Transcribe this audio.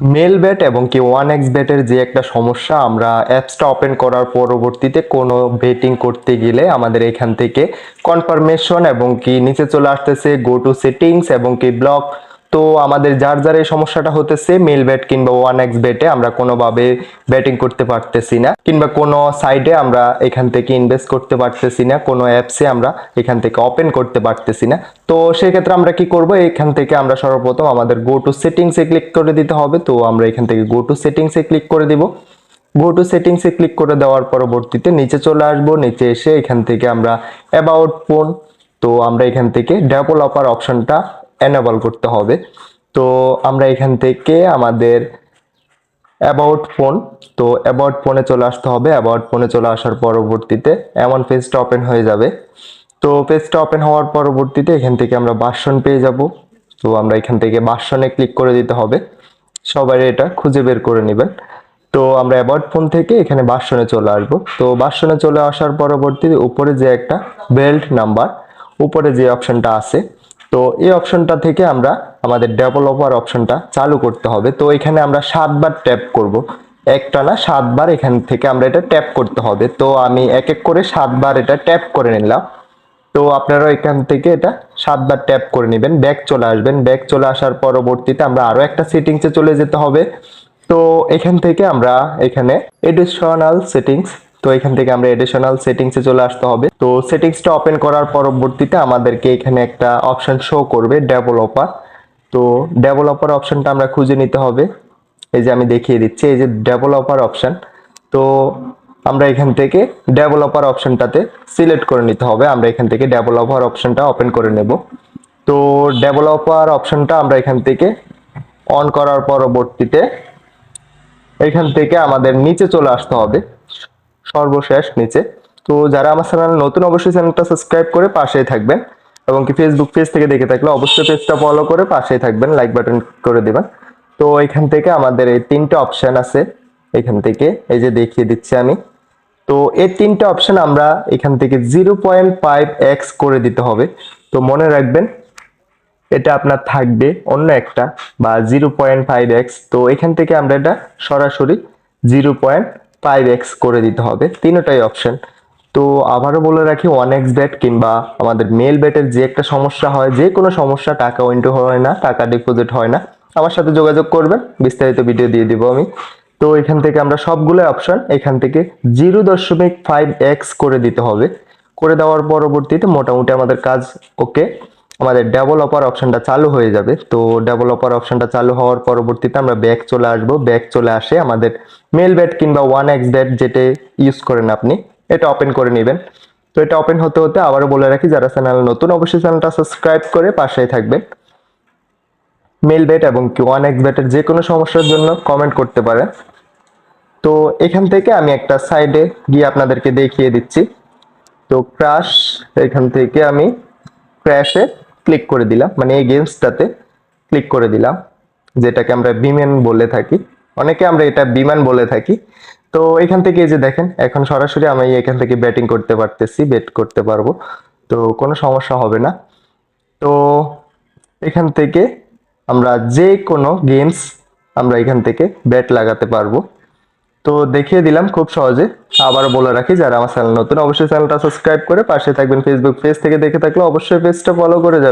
Mail bat এবং কি one x ব্যাটের যে একটা সমস্যা, আমরা অ্যাপসটা ওপেন করার পরবর্তীতে কোনো বেটিং করতে গেলে আমাদের এখান থেকে কনফার্মেশন এবং কি নিচে চলে আসতেছে গো টু সেটিংস এবং কি ব্লক তো আমাদের যার যার এই সমস্যাটা হতেছে মেল ব্যাট কিংবা ওয়ান এক্স ব্যাটে আমরা কোনোভাবে ব্যাটিং করতে পারতেছি না, কিংবা কোনো সাইডে আমরা এখান থেকে ইনভেস্ট করতে পারতেছি না, কোনো অ্যাপসে আমরা এখান থেকে ওপেন করতে পারতেছি না। তো সেক্ষেত্রে আমরা কি করব? এখান থেকে আমরা সর্বপ্রথম আমাদের গো টু সেটিংসে ক্লিক করে দিতে হবে। তো আমরা এখান থেকে গো টু সেটিংসে ক্লিক করে দিব। গো টু সেটিংসে ক্লিক করে দেওয়ার পরবর্তীতে নিচে চলে আসব। নিচে এসে এখান থেকে আমরা অ্যাবাউট ফোন তো আমরা এখান থেকে ডেভেলপার অপশনটা এনেবল করতে হবে। তো আমরা এখান থেকে আমাদের অ্যাবাউট ফোন তো অ্যাবাউট ফোনে চলে আসতে হবে। অ্যাবাউট ফোনে চলে আসার পরবর্তীতে এমন পেজটা ওপেন হয়ে যাবে। তো পেজটা ওপেন হওয়ার পরবর্তীতে এখান থেকে আমরা বাসন পেয়ে যাব। তো আমরা এখান থেকে বাসনে ক্লিক করে দিতে হবে। সবাই এটা খুঁজে বের করে নেবেন। তো আমরা অ্যাবাউট ফোন থেকে এখানে বাসনে চলে আসব। তো বাসনে চলে আসার পরবর্তীতে উপরে যে একটা বেল্ট নাম্বার উপরে যে অপশনটা আছে তো এই অপশনটা থেকে আমরা আমাদের ডেভেলপার অপশনটা চালু করতে হবে। তো এখানে আমরা সাতবার ট্যাপ করব। একটা না, সাতবার এখান থেকে আমরা এটা ট্যাপ করতে হবে। তো আমি এক এক করে সাতবার এটা ট্যাপ করে নিলাম। তো আপনারা এখান থেকে এটা সাতবার ট্যাপ করে নেবেন। ব্যাক চলে আসবেন। ব্যাক চলে আসার পরবর্তীতে আমরা আরও একটা সেটিংসে চলে যেতে হবে। তো এখান থেকে আমরা এখানে এডিশনাল সেটিংস তো এখান থেকে আমরা এডিশনাল সেটিংসে চলে আসতে হবে। তো সেটিংসটা ওপেন করার পরবর্তীতে আমাদেরকে এখানে একটা অপশন শো করবে ডেভেলপার তো ডেভেলপার অপশনটা আমরা খুঁজে নিতে হবে। এই যে আমি দেখিয়ে দিচ্ছি, এই যে ডেভেলপার অপশন তো আমরা এখান থেকে ডেভেলপার অপশনটাতে সিলেক্ট করে নিতে হবে। আমরা এখান থেকে ডেভেলপার অপশনটা ওপেন করে নেব। তো ডেভেলপার অপশনটা আমরা এখান থেকে অন করার পরবর্তীতে এখান থেকে আমাদের নিচে চলে আসতে হবে। সর্বশেষ নিচে। তো যারা আমার চ্যানেল নতুন, অবশ্যই চ্যানেলটা সাবস্ক্রাইব করে পাশেই থাকবেন এবং কি ফেসবুক পেজ থেকে দেখে থাকলে অবশ্যই পেজটা ফলো করে পাশেই থাকবেন লাইক বাটন করে দেবেন। তো এখান থেকে আমাদের এই তিনটে অপশন আছে। এখান থেকে এই যে দেখিয়ে দিচ্ছি আমি। তো এই তিনটে অপশন আমরা এখান থেকে জিরো পয়েন্ট ফাইভ এক্স করে দিতে হবে। তো মনে রাখবেন, এটা আপনার থাকবে অন্য একটা বা জিরো পয়েন্ট ফাইভ এক্স তো এখান থেকে আমরা এটা সরাসরি জিরো পয়েন্ট ফাইভ এক্স করে দিতে হবে, তিনটাই অপশন তো আবারও বলে রাখি ওয়ান এক্স ব্যাট কিংবা আমাদের মেল ব্যাটের যে একটা সমস্যা হয়, যে কোনো সমস্যা টাকা উইন্ডো হয় না, টাকা ডিপোজিট হয় না। আমার সাথে যোগাযোগ করবেন, বিস্তারিত ভিডিও দিয়ে দিব আমি। তো এখান থেকে আমরা সবগুলো অপশন এখান থেকে জিরো দশমিক ফাইভ এক্স করে দিতে হবে। করে দেওয়ার পরবর্তীতে মোটামুটি আমাদের কাজ ওকে আমাদের ডেভেলপার অপশনটা চালু হয়ে যাবে। তো ডেভেলপার অপশনটা চালু হওয়ার পরবর্তীতে আমরা ব্যাক চলে আসব। ব্যাক চলে আসে আমাদের মেল ব্যাট কিংবা ওয়ান এক্স ব্যাট যেটা ইউজ করেন আপনি, এটা ওপেন করে নেবেন। তো এটা ওপেন হতে হতে আবারও বলে রাখি, যারা চ্যানেল নতুন, অবশ্যই চ্যানেলটা সাবস্ক্রাইব করে পাশেই থাকবেন। মেল ব্যাট এবং কি ওয়ান এক্স ব্যাটের যে কোনো সমস্যার জন্য কমেন্ট করতে পারেন। তো এখান থেকে আমি একটা সাইডে গিয়ে আপনাদেরকে দেখিয়ে দিচ্ছি। তো ক্রাশ এখান থেকে আমি ক্র্যাশে ক্লিক করে দিলাম। মানে এই গেমসটাতে ক্লিক করে দিলাম, যেটাকে আমরা বিমেন বলে থাকি। অনেকে আমরা এটা বিমান বলে থাকি। তো এখান থেকে এই যে দেখেন, এখন সরাসরি আমি এখান থেকে ব্যাটিং করতে পারতেছি বেট করতে পারব। তো কোনো সমস্যা হবে না। তো এখান থেকে আমরা যে কোনো গেমস আমরা এখান থেকে ব্যাট লাগাতে পারব। তো দেখিয়ে দিলাম খুব সহজে। আবার বলে রাখি, যারা আমার চ্যানেল নতুন, অবশ্যই চ্যানেলটা সাবস্ক্রাইব করে পাশে থাকবেন। ফেসবুক পেজ থেকে দেখে থাকলে অবশ্যই পেজটা ফলো করে যাবেন।